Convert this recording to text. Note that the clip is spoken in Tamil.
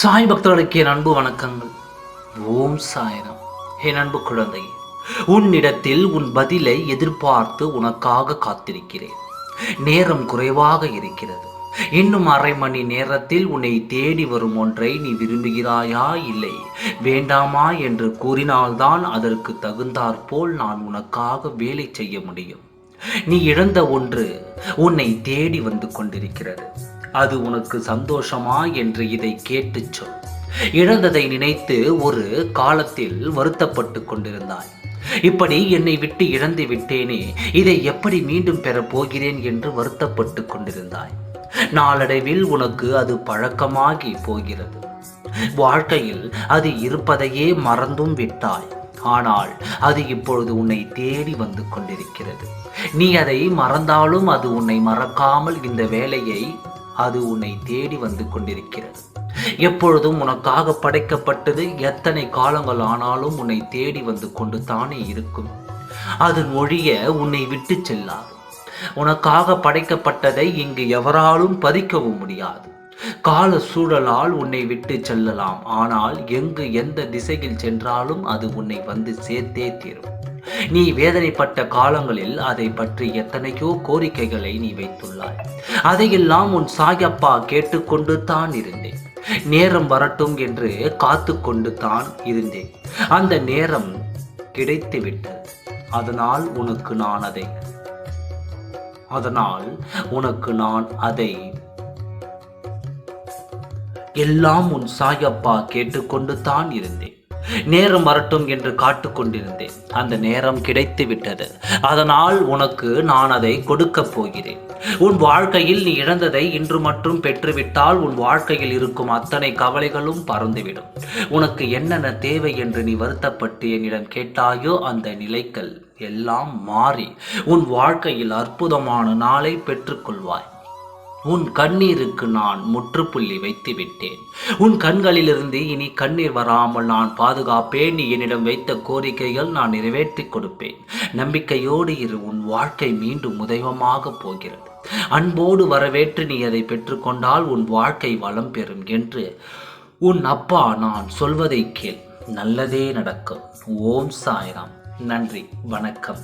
சாய் பக்தர்களுக்கு என் அன்பு வணக்கங்கள். ஓம் சாயரம். என் அன்பு குழந்தை உன்னிடத்தில் உன் பதிலை எதிர்பார்த்து உனக்காக காத்திருக்கிறேன். நேரம் குறைவாக இருக்கிறது. இன்னும் அரை மணி நேரத்தில் உன்னை தேடி வரும் ஒன்றை நீ விரும்புகிறாயா இல்லை? வேண்டாமா என்று கூறினால்தான் அதற்கு தகுந்தாற்போல் நான் உனக்காக வேலை செய்ய முடியும். நீ இழந்த ஒன்று உன்னை தேடி வந்து கொண்டிருக்கிறது. அது உனக்கு சந்தோஷமா என்று இதை கேட்டுச் சொல். இழந்ததை நினைத்து ஒரு காலத்தில் வருத்தப்பட்டு கொண்டிருந்தாய். இப்படி என்னை விட்டு இழந்து விட்டேனே இதை எப்படி மீண்டும் பெறப் போகிறேன் என்று வருத்தப்பட்டு கொண்டிருந்தாய். நாளடைவில் உனக்கு அது பழக்கமாகி போகிறது. வாழ்க்கையில் அது இருப்பதையே மறந்தும் விட்டாய். ஆனால் அது இப்பொழுது உன்னை தேடி வந்து கொண்டிருக்கிறது. நீ அதை மறந்தாலும் அது உன்னை மறக்காமல் இந்த வேலையை அது உன்னை தேடி வந்து கொண்டிருக்கிறது. எப்பொழுதும் உனக்காக படைக்கப்பட்டது எத்தனை காலங்கள் ஆனாலும் உன்னை தேடி வந்து கொண்டு தானே இருக்கும். அதன் மொழிய உன்னை விட்டு செல்லாது. உனக்காக படைக்கப்பட்டதை இங்கு எவராலும் பதிக்கவும் முடியாது. கால சூழலால் உன்னை விட்டு செல்லலாம். ஆனால் எங்கு எந்த திசையில் சென்றாலும் அது உன்னை வந்து சேர்த்தே தீரும். நீ வேதனைப்பட்ட காலங்களில் அதை பற்றி எத்தனையோ கோரிக்கைகளை நீ வைத்துள்ளாய். அதையெல்லாம் உன் சாயப்பா கேட்டுக்கொண்டு தான் இருந்தேன். நேரம் வரட்டும் என்று காத்து கொண்டு தான் இருந்தேன். அந்த நேரம் கிடைத்து விட்டது அதனால் உனக்கு நான் அதை அதனால் உனக்கு நான் அதை எல்லாம் உன் சாயப்பா கேட்டுக்கொண்டு தான் இருந்தேன். நேரம் வரட்டும் என்று காட்டு கொண்டிருந்தேன். அந்த நேரம் கிடைத்து விட்டது. அதனால் உனக்கு நான் அதை கொடுக்கப் போகிறேன். உன் வாழ்க்கையில் நீ இழந்ததை இன்று மட்டும் பெற்றுவிட்டால் உன் வாழ்க்கையில் இருக்கும் அத்தனை கவலைகளும் பறந்துவிடும். உனக்கு என்னென்ன தேவை என்று நீ வருத்தப்பட்டு என்னிடம் கேட்டாயோ அந்த நிலைகள் எல்லாம் மாறி உன் வாழ்க்கையில் அற்புதமான நாளை பெற்றுக்கொள்வாய். உன் கண்ணீருக்கு நான் முற்றுப்புள்ளி வைத்து விட்டேன் உன் கண்களிலிருந்து இனி கண்ணீர் வராமல் நான் பாதுகாப்பேன். நீ என்னிடம் வைத்த கோரிக்கைகள் நான் நிறைவேற்றி கொடுப்பேன். நம்பிக்கையோடு இரு உன் வாழ்க்கை மீண்டும் உதயமாக போகிறது. அன்போடு வரவேற்று நீ அதை பெற்றுக்கொண்டால் உன் வாழ்க்கை வளம் பெறும் என்று உன் அப்பா நான் சொல்வதை கேள். நல்லதே நடக்கும். ஓம் சாய்ராம். நன்றி. வணக்கம்.